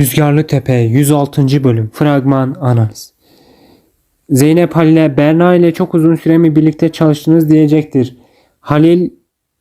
Rüzgarlı Tepe 106. bölüm Fragman Analiz Zeynep Halil'e Berna ile çok uzun süre mi birlikte çalıştınız diyecektir. Halil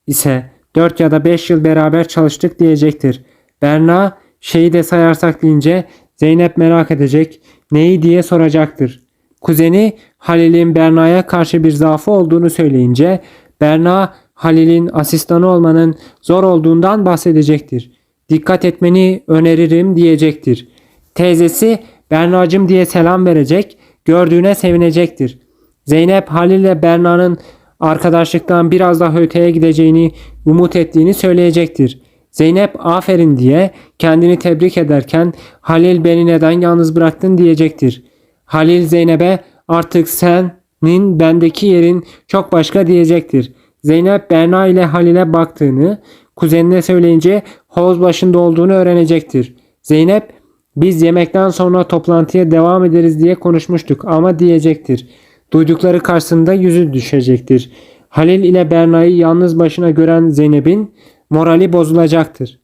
ise 4 ya da 5 yıl beraber çalıştık diyecektir. Berna şeyi de sayarsak deyince Zeynep merak edecek neyi diye soracaktır. Kuzeni Halil'in Berna'ya karşı bir zaafı olduğunu söyleyince Berna Halil'in asistanı olmanın zor olduğundan bahsedecektir. Dikkat etmeni öneririm diyecektir. Teyzesi Berna'cım diye selam verecek, gördüğüne sevinecektir. Zeynep Halil ile Berna'nın arkadaşlıktan biraz daha öteye gideceğini umut ettiğini söyleyecektir. Zeynep aferin diye kendini tebrik ederken Halil beni neden yalnız bıraktın diyecektir. Halil Zeynep'e artık senin bendeki yerin çok başka diyecektir. Zeynep Berna ile Halil'e baktığını kuzenine söyleyince hoz başında olduğunu öğrenecektir. Zeynep biz yemekten sonra toplantıya devam ederiz diye konuşmuştuk ama diyecektir. Duydukları karşısında yüzü düşecektir. Halil ile Berna'yı yalnız başına gören Zeynep'in morali bozulacaktır.